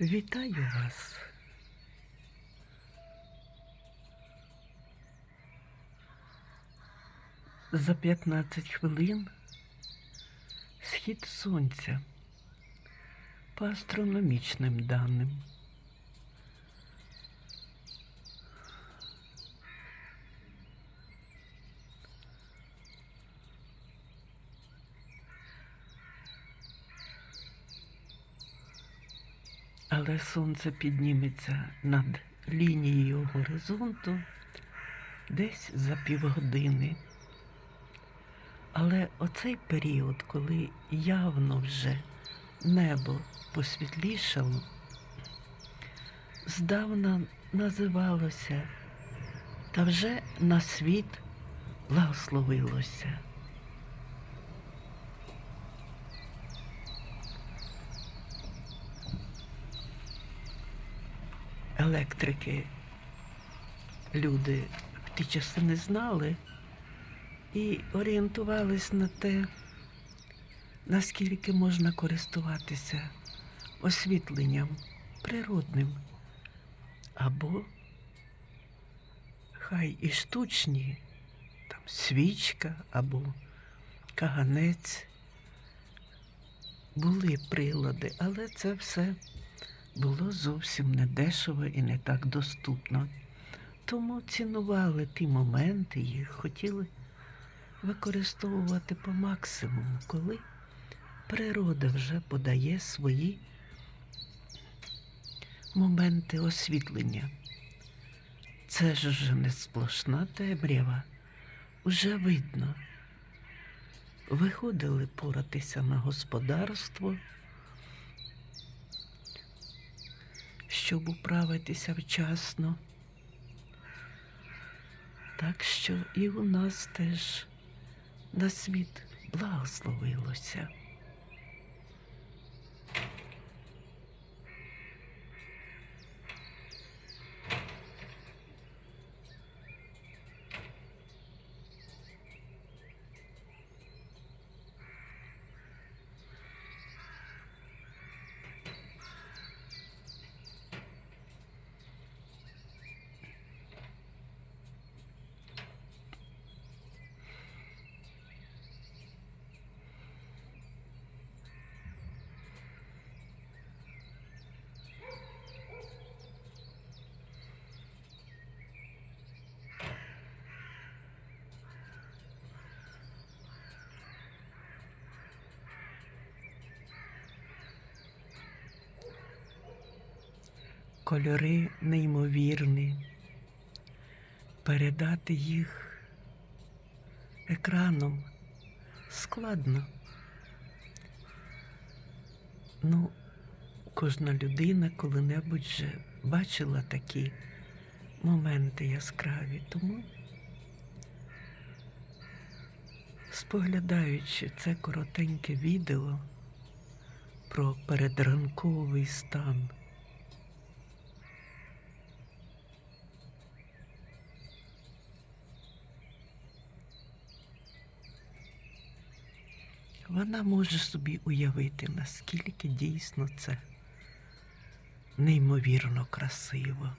Вітаю вас. За 15 хвилин схід сонця по астрономічним даним. Але сонце підніметься над лінією горизонту десь за півгодини. Але оцей період, коли явно вже небо посвітлішало, здавна називалося та вже на світ благословилося. Електрики люди в ті часи не знали і орієнтувались на те, наскільки можна користуватися освітленням природним, або хай і штучні, там свічка або каганець. Були прилади, але це все було зовсім не дешево і не так доступно. Тому цінували ті моменти, їх хотіли використовувати по максимуму, коли природа вже подає свої моменти освітлення. Це ж вже не сплошна темрява, уже видно. Виходили поратися на господарство, щоб управитися вчасно. Так що і у нас теж на світ благословилося. Кольори неймовірні. Передати їх екраном складно. Ну, кожна людина коли-небудь вже бачила такі моменти яскраві, тому, споглядаючи це коротеньке відео про передранковий стан. Вона може собі уявити, наскільки дійсно це неймовірно красиво.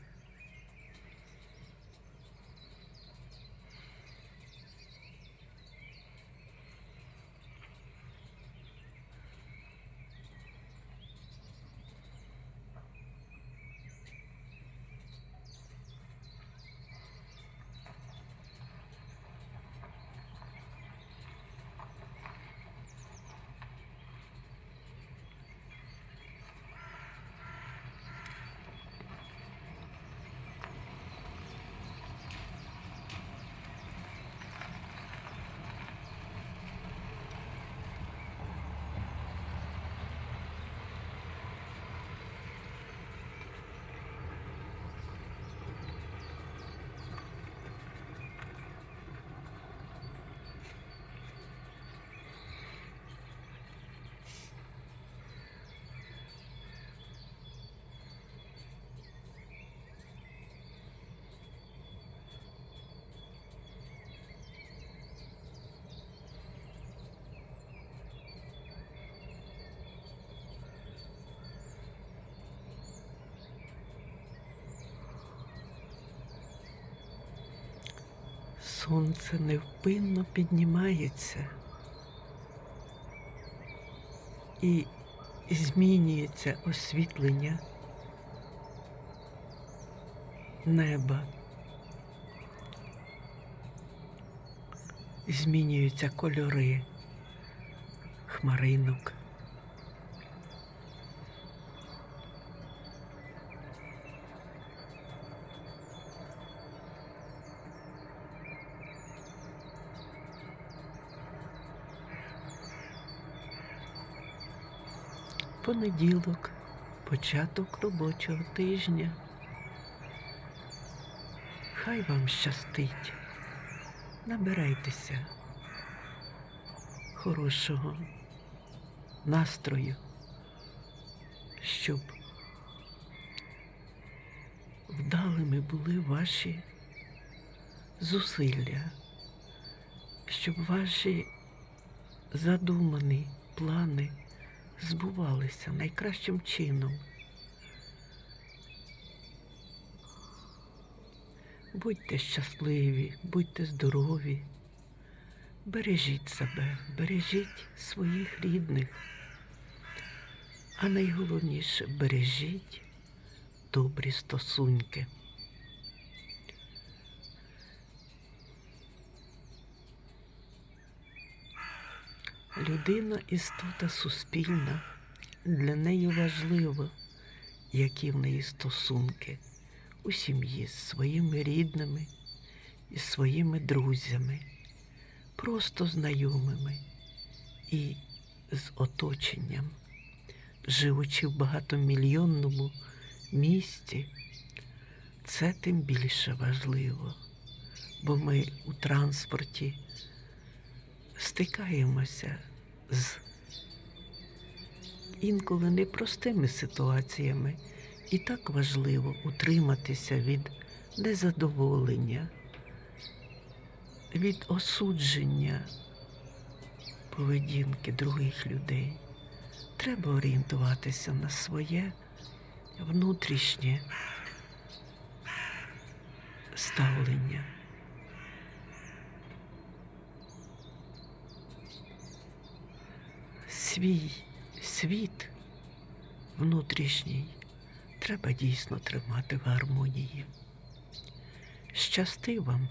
Сонце невпинно піднімається і змінюється освітлення неба. Змінюються кольори хмаринок. Понеділок, початок робочого тижня. Хай вам щастить. Набирайтеся хорошого настрою, щоб вдалими були ваші зусилля, щоб ваші задумані плани збувалися найкращим чином. Будьте щасливі, будьте здорові, бережіть себе, бережіть своїх рідних, а найголовніше бережіть добрі стосунки. Людина істота суспільна, для неї важливо, які в неї стосунки. У сім'ї з своїми рідними і своїми друзями, просто знайомими і з оточенням. Живучи в багатомільйонному місті, це тим більше важливо, бо ми у транспорті стикаємося з інколи непростими ситуаціями, і так важливо утриматися від незадоволення, від осудження поведінки других людей. Треба орієнтуватися на своє внутрішнє ставлення. Свій світ внутрішній треба дійсно тримати в гармонії. Щасти вам!